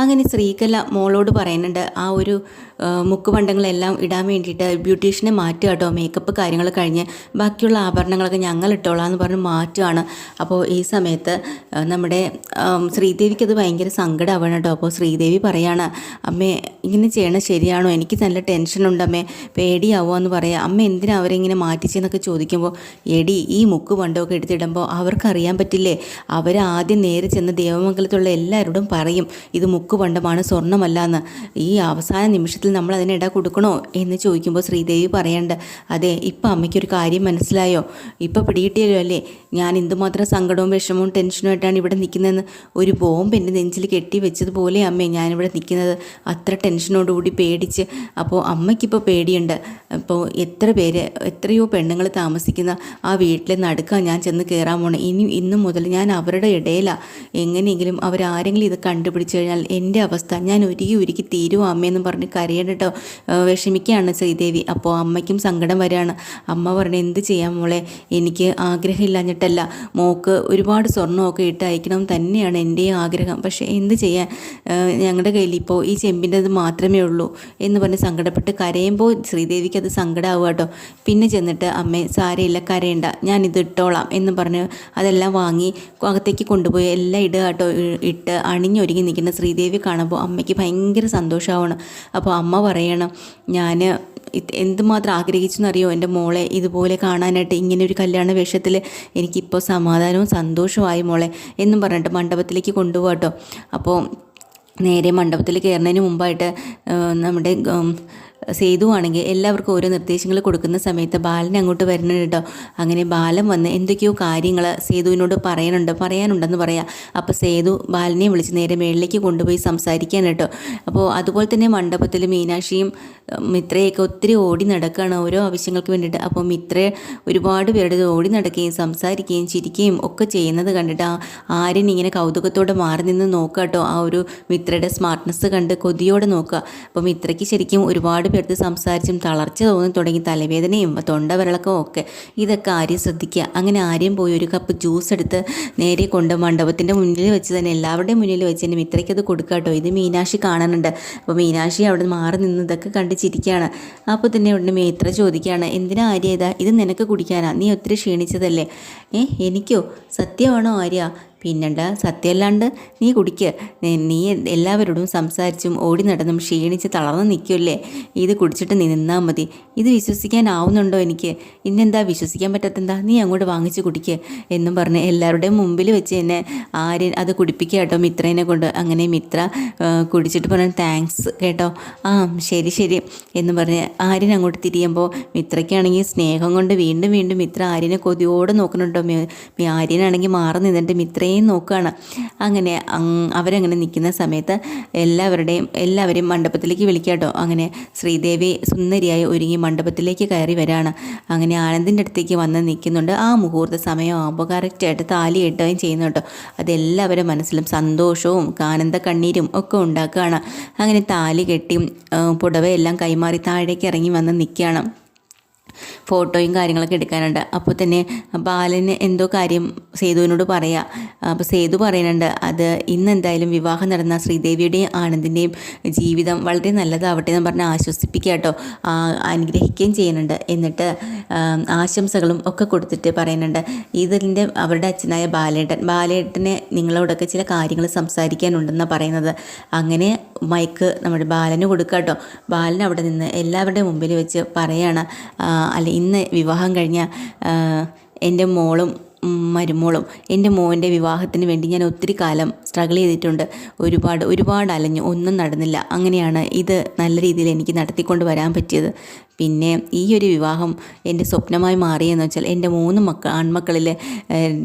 അങ്ങനെ ശ്രീകല മോളോട് പറയുന്നുണ്ട് ആ ഒരു മുക്കുപണ്ടങ്ങളെല്ലാം ഇടാൻ വേണ്ടിയിട്ട് ബ്യൂട്ടീഷ്യനെ മാറ്റുക കേട്ടോ മേക്കപ്പ് കാര്യങ്ങൾ കഴിഞ്ഞ് ബാക്കിയുള്ള ആഭരണങ്ങളൊക്കെ ഞങ്ങൾ ഇട്ടോളാം എന്ന് പറഞ്ഞ് മാറ്റുകയാണ് അപ്പോൾ ഈ സമയത്ത് നമ്മുടെ ശ്രീദേവിക്ക് അത് ഭയങ്കര സങ്കടമാവണം കേട്ടോ. അപ്പോൾ ശ്രീദേവി പറയാണ് അമ്മേ ഇങ്ങനെ ചെയ്യണം ശരിയാണോ? എനിക്ക് നല്ല ടെൻഷനുണ്ട് അമ്മേ പേടിയാവുമോ എന്ന് പറയാം. അമ്മ എന്തിനാ അവരിങ്ങനെ മാറ്റിച്ചെന്നൊക്കെ ചോദിക്കുമ്പോൾ എടി ഈ മുക്ക് പണ്ടമൊക്കെ എടുത്തിടുമ്പോൾ അവർക്കറിയാൻ പറ്റില്ലേ? അവർ ആദ്യം നേരെ ചെന്ന് ദേവമംഗലത്തുള്ള എല്ലാവരോടും പറയും ഇത് മുക്ക് പണ്ടമാണ് സ്വർണമല്ല എന്ന് ഈ അവസാന നിമിഷത്തിൽ നമ്മൾ അതിനിട കൊടുക്കണോ എന്ന് ചോദിക്കുമ്പോൾ ശ്രീദേവി പറയണ്ട് അതെ ഇപ്പം അമ്മയ്ക്കൊരു കാര്യം മനസ്സിലായോ? ഇപ്പം പിടികിട്ടിയല്ലോ അല്ലേ? ഞാൻ എന്തുമാത്രം സങ്കടവും വിഷമവും ടെൻഷനും ആയിട്ടാണ് ഇവിടെ നിൽക്കുന്നതെന്ന് ഒരു ബോംബ് എന്റെ നെഞ്ചിൽ കെട്ടി വെച്ചതുപോലെ അമ്മേ ഞാനിവിടെ നിൽക്കുന്നത് അത്ര ടെൻഷനോടുകൂടി പേടിച്ച്. അപ്പോൾ അമ്മയ്ക്കിപ്പോൾ പേടിയുണ്ട്. അപ്പോൾ എത്ര പേര് എത്രയോ പെണ്ണുങ്ങൾ താമസിക്കുന്ന ആ വീട്ടിലെ നടുക്കാൻ ഞാൻ ചെന്ന് കയറാൻ പോണേ. ഇനി ഇന്നു മുതൽ ഞാൻ അവരുടെ ഇടയിലാണ് എങ്ങനെയെങ്കിലും അവരാരെങ്കിലും ഇത് കണ്ടുപിടിച്ചു കഴിഞ്ഞാൽ എന്റെ അവസ്ഥ. ഞാൻ ഒരുക്കി ഒരുക്കി തീരുവോ അമ്മയെന്ന് പറഞ്ഞ് കരയണ്ടോ വിഷമിക്കുകയാണ് ശ്രീദേവി. അപ്പോൾ അമ്മയ്ക്കും സങ്കടം വരികയാണ്. അമ്മ പറഞ്ഞു എന്ത് ചെയ്യാം മോളെ? എനിക്ക് ആഗ്രഹമില്ലാഞ്ഞിട്ടല്ല. മോക്ക് ഒരുപാട് സ്വർണമൊക്കെ ഇട്ട് അയക്കണം തന്നെയാണ് എന്റെയും ആഗ്രഹം. പക്ഷേ എന്ത് ചെയ്യാൻ? ഞങ്ങളുടെ കയ്യിൽ ഇപ്പോൾ ഈ ചെമ്പിന്റെത് മാത്രമേ ഉള്ളൂ. എന്ന് പറഞ്ഞ് സങ്കടപ്പെട്ട് കരയുമ്പോൾ ശ്രീദേവിക്ക് അത് സങ്കടമാവുക കേട്ടോ. പിന്നെ ചെന്നിട്ട് അമ്മേ സാരയില്ല കരയണ്ട. ഞാൻ ഇത് ഇട്ടോളാം. എന്ന് പറഞ്ഞ് അതെല്ലാം വാങ്ങി അകത്തേക്ക് കൊണ്ടുപോയി എല്ലാം ഇടുക കേട്ടോ. ഇട്ട് അണിഞ്ഞൊരുങ്ങി നിൽക്കുന്ന ശ്രീദേവി കാണുമ്പോൾ അമ്മയ്ക്ക് ഭയങ്കര സന്തോഷമാവണം അപ്പോൾ അമ്മ പറയണം ഞാൻ എന്തുമാത്രം ആഗ്രഹിച്ചു എന്നറിയോ? എന്റെ മോളെ ഇതുപോലെ കാണാനായിട്ട് ഇങ്ങനെ ഒരു കല്യാണ വേഷത്തിൽ എനിക്കിപ്പോൾ സമാധാനവും സന്തോഷമായി മോളെ എന്നും പറഞ്ഞിട്ട് മണ്ഡപത്തിലേക്ക് കൊണ്ടുപോകാട്ടോ അപ്പോൾ നേരെ മണ്ഡപത്തിൽ കയറുന്നതിന് മുമ്പായിട്ട് നമ്മുടെ സേതു ആണെങ്കിൽ എല്ലാവർക്കും ഓരോ നിർദ്ദേശങ്ങൾ കൊടുക്കുന്ന സമയത്ത് ബാലൻ അങ്ങോട്ട് വരുന്നുണ്ട് കേട്ടോ അങ്ങനെ ബാലൻ വന്ന് എന്തൊക്കെയോ കാര്യങ്ങൾ സേതുവിനോട് പറയാനുണ്ട് പറയാനുണ്ടെന്ന് പറയാം. അപ്പോൾ സേതു ബാലനെ വിളിച്ച് നേരെ മേളിലേക്ക് കൊണ്ടുപോയി സംസാരിക്കാൻ കേട്ടോ അപ്പോൾ അതുപോലെ തന്നെ മണ്ഡപത്തിൽ മീനാക്ഷിയും മിത്രയൊക്കെ ഒത്തിരി ഓടി നടക്കുകയാണ് ഓരോ ആവശ്യങ്ങൾക്ക് വേണ്ടിയിട്ട്. അപ്പോൾ മിത്ര ഒരുപാട് പേരുടെ ഓടി നടക്കുകയും സംസാരിക്കുകയും ചിരിക്കുകയും ഒക്കെ ചെയ്യുന്നത് കണ്ടിട്ട് ആ ആര്യൻ ഇങ്ങനെ കൗതുകത്തോടെ മാറി നിന്ന് നോക്കുക കേട്ടോ ആ ഒരു മിത്രയുടെ സ്മാർട്ട്നെസ് കണ്ട് കൊതിയോടെ നോക്കുക അപ്പോൾ മിത്രയ്ക്ക് ശരിക്കും ഒരുപാട് പേർക്ക് സംസാരിച്ചും തളർച്ച തോന്നി തുടങ്ങി തലവേദനയും തൊണ്ടവിരളക്കവും ഒക്കെ. ഇതൊക്കെ ആര്യം ശ്രദ്ധിക്കുക. അങ്ങനെ ആര്യം പോയി ഒരു കപ്പ് ജ്യൂസ് എടുത്ത് നേരെ കൊണ്ട് മണ്ഡപത്തിന്റെ മുന്നിൽ വെച്ച് തന്നെ എല്ലാവരുടെയും മുന്നിൽ വെച്ച് തന്നെ മിത്രയ്ക്ക് അത് കൊടുക്കുക കേട്ടോ. ഇത് മീനാക്ഷി കാണാനുണ്ട് അപ്പോൾ മീനാക്ഷി അവിടെ മാറി നിന്ന് ഇതൊക്കെ കണ്ട് ചിരിക്കുകയാണ്. അപ്പോൾ തന്നെ ഉടനെ മിത്ര ചോദിക്കുകയാണ് എന്തിനാ ആര്യ ഇതാ? ഇത് നിനക്ക് കുടിക്കാനാ? നീ ഒത്തിരി ക്ഷീണിച്ചതല്ലേ? ഏ എനിക്കോ? സത്യമാണോ ആര്യ? പിന്നണ്ട സത്യമല്ലാണ്ട് നീ കുടിക്ക്. നീ- എല്ലാവരോടും സംസാരിച്ചും ഓടി നടന്നും ക്ഷീണിച്ച് തളർന്നു നിൽക്കുമല്ലേ ഇത് കുടിച്ചിട്ട് നീ നിന്നാൽ മതി. ഇത് വിശ്വസിക്കാനാവുന്നുണ്ടോ എനിക്ക്? ഇന്നെന്താ വിശ്വസിക്കാൻ പറ്റാത്തെന്താ? നീ അങ്ങോട്ട് വാങ്ങിച്ച് കുടിക്ക് എന്നും പറഞ്ഞ് എല്ലാവരുടെയും മുമ്പിൽ വെച്ച് തന്നെ ആര്യൻ അത് കുടിപ്പിക്കുക കേട്ടോ മിത്രേനെ കൊണ്ട്. അങ്ങനെ മിത്ര കുടിച്ചിട്ട് പറഞ്ഞു താങ്ക്സ് കേട്ടോ. ആ ശരി ശരി എന്ന് പറഞ്ഞ് ആര്യൻ അങ്ങോട്ട് തിരിയുമ്പോൾ മിത്രയ്ക്കാണെങ്കിൽ സ്നേഹം കൊണ്ട് വീണ്ടും വീണ്ടും മിത്ര ആര്യനെ കൊതിയോടെ നോക്കുന്നുണ്ടോ? ആര്യനാണെങ്കിൽ മാറി നിന്നിട്ട് മിത്രയും നോക്കുകയാണ് അങ്ങനെ അങ് അവരങ്ങനെ നിൽക്കുന്ന സമയത്ത് എല്ലാവരുടെയും എല്ലാവരെയും മണ്ഡപത്തിലേക്ക് വിളിക്കാട്ടോ കേട്ടോ. അങ്ങനെ ശ്രീദേവി സുന്ദരിയായി ഒരുങ്ങി മണ്ഡപത്തിലേക്ക് കയറി വരാണ്. അങ്ങനെ ആനന്ദിന്റെ അടുത്തേക്ക് വന്ന് നിൽക്കുന്നുണ്ട്. ആ മുഹൂർത്ത സമയമാകുമ്പോൾ കറക്റ്റായിട്ട് താലി കെട്ടുകയും ചെയ്യുന്നു കേട്ടോ. അതെല്ലാവരുടെ മനസ്സിലും സന്തോഷവും ആനന്ദ കണ്ണീരും ഒക്കെ ഉണ്ടാക്കുകയാണ്. അങ്ങനെ താലി കെട്ടി പുടവയെല്ലാം കൈമാറി താഴേക്ക് ഇറങ്ങി വന്ന് നിൽക്കുകയാണ്. ഫോട്ടോയും കാര്യങ്ങളൊക്കെ എടുക്കാനുണ്ട്. അപ്പോൾ തന്നെ ബാലന് എന്തോ കാര്യം സേതുവിനോട് പറയാം. അപ്പോൾ സേതു പറയുന്നുണ്ട് അത് ഇന്ന് എന്തായാലും വിവാഹം നടന്ന ശ്രീദേവിയുടെയും ആനന്ദിന്റെയും ജീവിതം വളരെ നല്ലതാവട്ടെ എന്ന് പറഞ്ഞ് ആശ്വസിപ്പിക്കുക കേട്ടോ അനുഗ്രഹിക്കുകയും ചെയ്യുന്നുണ്ട്. എന്നിട്ട് ആശംസകളും ഒക്കെ കൊടുത്തിട്ട് പറയുന്നുണ്ട് ഇതിന്റെ അവരുടെ അച്ഛനായ ബാലേട്ടൻ ബാലേട്ടനെ നിങ്ങളോടൊക്കെ ചില കാര്യങ്ങൾ സംസാരിക്കാനുണ്ടെന്നാണ് പറയുന്നത്. അങ്ങനെ മൈക്ക് നമ്മുടെ ബാലന് കൊടുക്കുക കേട്ടോ ബാലൻ അവിടെ നിന്ന് എല്ലാവരുടെയും മുമ്പിൽ വെച്ച് പറയാണ് അല്ല ഇന്ന് വിവാഹം കഴിഞ്ഞ എന്റെ മോളും മരുമോളും എന്റെ മോന്റെ വിവാഹത്തിന് വേണ്ടി ഞാൻ ഒത്തിരി കാലം സ്ട്രഗിൾ ചെയ്തിട്ടുണ്ട്. ഒരുപാട് ഒരുപാട് അലഞ്ഞു ഒന്നും നടന്നില്ല. അങ്ങനെയാണ് ഇത് നല്ല രീതിയിൽ എനിക്ക് നടത്തിക്കൊണ്ട് വരാൻ പറ്റിയത്. പിന്നെ ഈ ഒരു വിവാഹം എന്റെ സ്വപ്നമായി മാറിയെന്ന് വെച്ചാൽ എന്റെ മൂന്ന് മക്കൾ ആൺമക്കളിൽ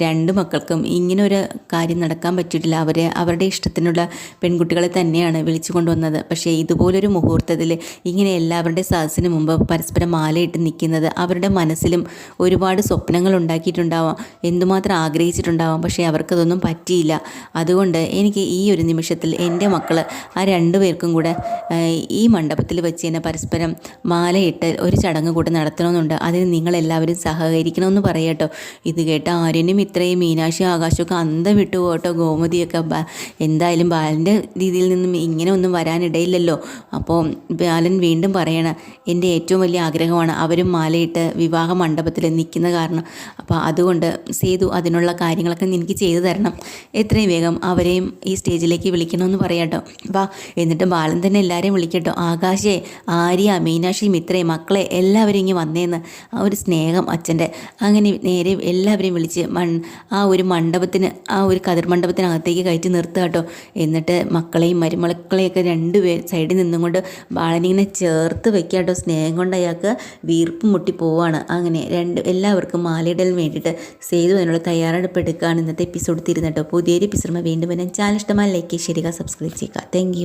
രണ്ട് മക്കൾക്കും ഇങ്ങനെ ഒരു കാര്യം നടക്കാൻ പറ്റിയിട്ടില്ല. അവരെ അവരുടെ ഇഷ്ടത്തിനുള്ള പെൺകുട്ടികളെ തന്നെയാണ് വിളിച്ചു കൊണ്ടുവന്നത്. പക്ഷേ ഇതുപോലൊരു മുഹൂർത്തത്തിൽ ഇങ്ങനെ എല്ലാവരുടെ സദസ്സിന് മുമ്പ് പരസ്പരം മാലയിട്ട് നിൽക്കുന്നത് അവരുടെ മനസ്സിലും ഒരുപാട് സ്വപ്നങ്ങൾ ഉണ്ടാക്കിയിട്ടുണ്ടാവാം. എന്തുമാത്രം ആഗ്രഹിച്ചിട്ടുണ്ടാവാം. പക്ഷേ അവർക്കതൊന്നും പറ്റിയില്ല. അതുകൊണ്ട് എനിക്ക് ഈ ഒരു നിമിഷത്തിൽ എന്റെ മക്കൾ ആ രണ്ടുപേർക്കും കൂടെ ഈ മണ്ഡപത്തിൽ വെച്ച് തന്നെ പരസ്പരം മാലയിട്ട് ഒരു ചടങ്ങ് കൂടെ നടത്തണമെന്നുണ്ട്. അതിന് നിങ്ങളെല്ലാവരും സഹകരിക്കണമെന്ന് പറയട്ടോ ഇത് കേട്ട ആര്യനും ഇത്രയും മീനാക്ഷി ആകാശമൊക്കെ അന്തം വിട്ടു പോകട്ടോ ഗോമതിയൊക്കെ എന്തായാലും ബാലന്റെ രീതിയിൽ നിന്നും ഇങ്ങനെ ഒന്നും വരാനിടയില്ലല്ലോ. അപ്പോൾ ബാലൻ വീണ്ടും പറയണം എന്റെ ഏറ്റവും വലിയ ആഗ്രഹമാണ് അവരും മാലയിട്ട് വിവാഹ മണ്ഡപത്തിൽ നിൽക്കുന്ന കാരണം. അപ്പോൾ അതുകൊണ്ട് സേതു അതിനുള്ള കാര്യങ്ങളൊക്കെ എനിക്ക് ചെയ്തു തരണം. എത്രയും വേഗം അവരെയും ഈ സ്റ്റേജിലേക്ക് വിളിക്കണമെന്ന് പറയാട്ടോ വാ എന്നിട്ട് ബാലൻ തന്നെ എല്ലാവരെയും വിളിക്കട്ടോ. ആകാശേ ആര്യ മീനാക്ഷി മിത്രേ മക്കളെ എല്ലാവരും ഇങ്ങനെ വന്നേന്ന്. ആ ഒരു സ്നേഹം അച്ഛന്റെ. അങ്ങനെ നേരെ എല്ലാവരെയും വിളിച്ച് മൺ ആ ഒരു മണ്ഡപത്തിന് ആ ഒരു കതിർ മണ്ഡപത്തിനകത്തേക്ക് കയറ്റി നിർത്തുക കേട്ടോ. എന്നിട്ട് മക്കളെയും മരുമക്കളെയൊക്കെ രണ്ടുപേർ സൈഡിൽ നിന്നും കൊണ്ട് ബാലനിങ്ങനെ ചേർത്ത് വെക്കുക കേട്ടോ. സ്നേഹം കൊണ്ട് അയാൾക്ക് വീർപ്പ് മുട്ടി പോവാണ്. അങ്ങനെ രണ്ട് എല്ലാവർക്കും മാലയിടൽ വേണ്ടിയിട്ട് സേതു അതിനുള്ള തയ്യാറെടുപ്പ് എടുക്കുകയാണ് ഇന്നത്തെ എപ്പിസോഡ് തിരുന്നട്ടോ. പുതിയൊരു എപ്പിസോഡ് വീണ്ടും ചാനൽ ഇഷ്ടമായി ലൈക്ക് ചെയ്യുക സബ്സ്ക്രൈബ് ചെയ്യുക. താങ്ക്